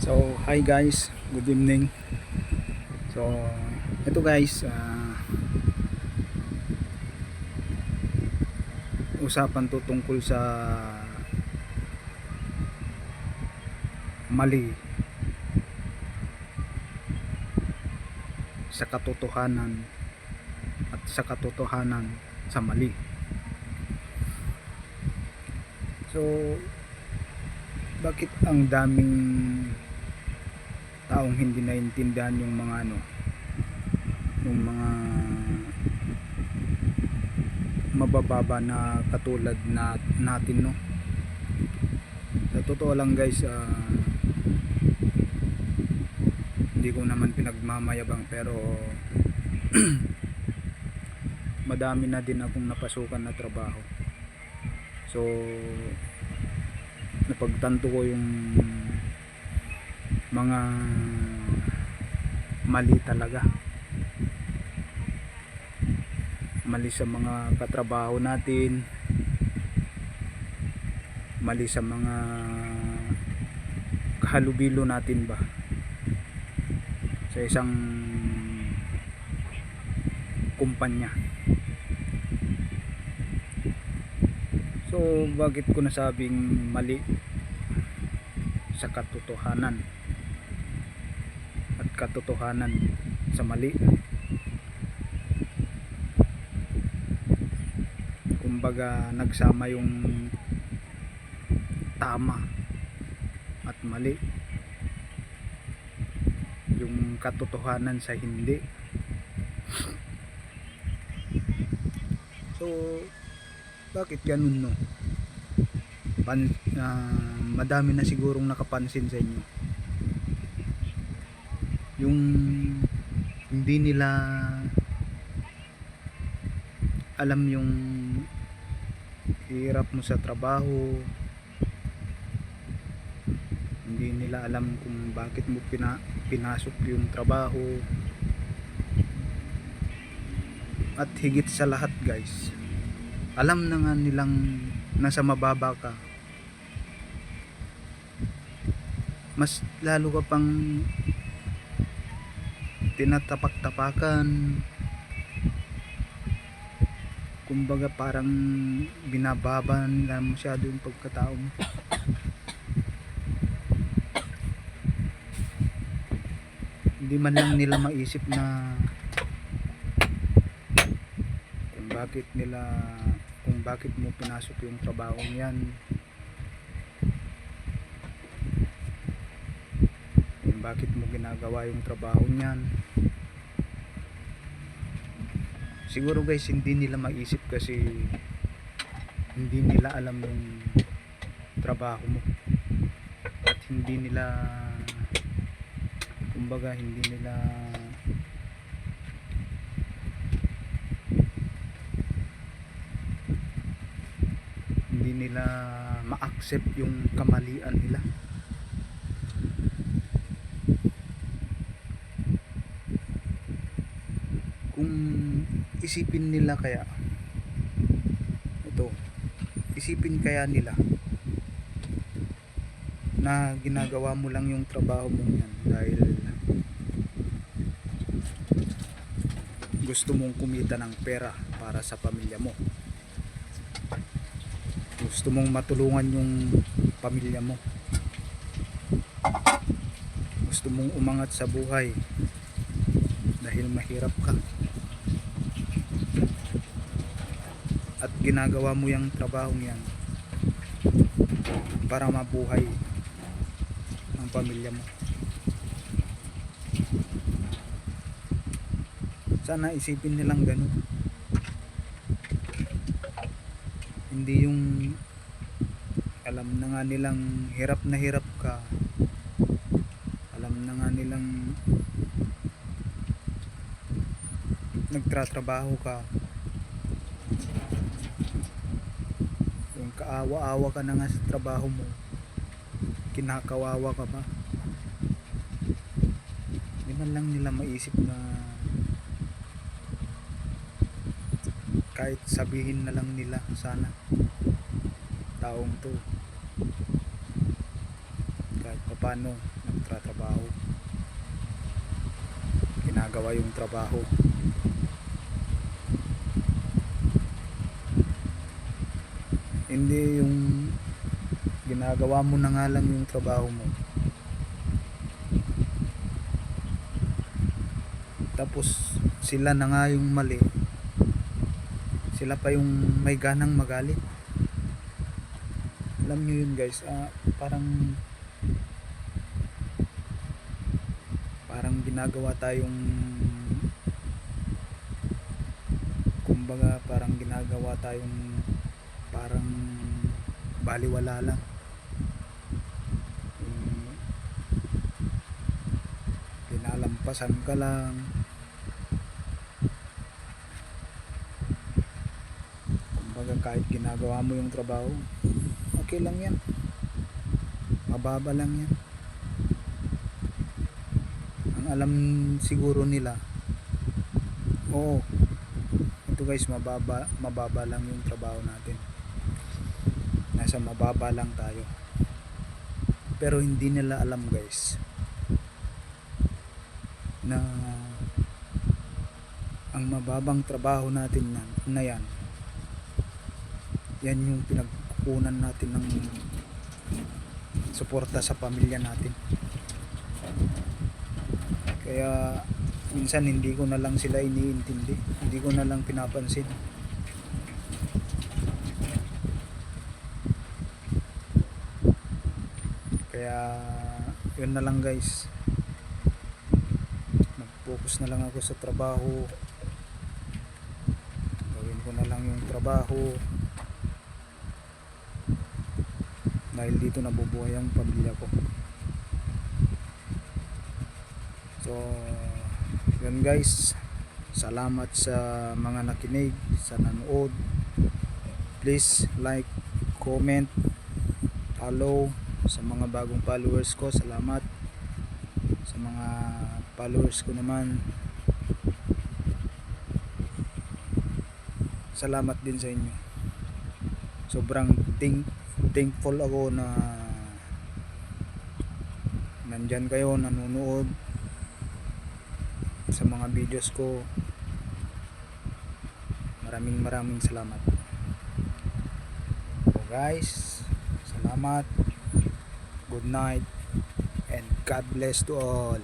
So, hi guys. Good evening. So, ito guys, ah, usapan to tungkol sa mali sa katotohanan at sa katotohanan sa mali. So, bakit ang daming taong hindi naintindihan yung mga ano yung mga mabababa na katulad na, natin no? Sa totoo lang guys ah, hindi ko naman pinagmamayabang pero madami na din akong napasukan na trabaho. So napagtanto ko yung mga mali talaga. Mali sa mga katrabaho natin. Mali sa mga kahalubilo natin ba? Sa isang kumpanya. So bakit ko nasabing mali sa katotohanan? at katotohanan sa mali. Kumbaga nagsama yung tama at mali. Yung katotohanan sa hindi. So bakit ganun no? Pan, ah, madami na sigurong nakapansin sa inyo yung hindi nila alam yung hirap mo sa trabaho. Hindi nila alam kung bakit mo pina, pinasok yung trabaho. At higit sa lahat guys alam na nga nilang nasa mababa ka. Mas lalo ka pang tinatapak-tapakan. Kumbaga parang binababa nila masyado yung pagkatao mo. Hindi man lang nila maisip na kung bakit nila kung bakit mo pinasok yung trabaho yan kung bakit mo ginagawa yung trabaho niyan. Siguro guys hindi nila maisip kasi hindi nila alam yung trabaho mo. At hindi nila kumbaga hindi nila hindi nila ma-accept yung kamalian nila kung isipin nila kaya? Ito. Isipin kaya nila na ginagawa mo lang yung trabaho mo yan dahil gusto mong kumita ng pera para sa pamilya mo. Gusto mong matulungan yung pamilya mo. Gusto mong umangat sa buhay dahil mahirap ka at ginagawa mo yung trabaho yan para mabuhay ang pamilya mo. Sana isipin nilang ganun. Hindi yung alam na nga nilang hirap na hirap ka. Alam na nga nilang nagtratrabaho ka yung kaawa-awa ka na nga sa trabaho mo. Kinakawawa ka ba di man lang nila maisip na kahit sabihin na lang nila sana taong to. Kahit papano nagtratrabaho. Ginagawa yung trabaho hindi yung ginagawa mo na nga lang yung trabaho mo. Tapos sila na nga yung mali. Sila pa yung may ganang magalit. Alam nyo yun guys ah, parang parang ginagawa tayong kumbaga parang ginagawa tayong parang baliwala lang. Pinalampasan ka lang. Kumbaga kahit ginagawa mo yung trabaho okay lang yan. Mababa lang yan. Ang alam siguro nila oo ito guys mababa mababa lang yung trabaho natin nasa mababa lang tayo. Pero hindi nila alam guys na ang mababang trabaho natin na, na yan yan yung pinagkukunan natin ng suporta sa pamilya natin. Kaya minsan hindi ko na lang sila iniintindi. Hindi ko na lang pinapansin kaya yun na lang guys. Mag focus na lang ako sa trabaho. Gawin ko na lang yung trabaho. Dahil dito nabubuhay ang pamilya ko. So yun guys. Salamat sa mga nakinig sa nanood. Please like comment follow sa mga bagong followers ko salamat. Sa mga followers ko naman salamat din sa inyo. Sobrang thank, thankful ako na nandyan kayo nanonood sa mga videos ko. Maraming maraming salamat. So guys salamat good night and God bless to all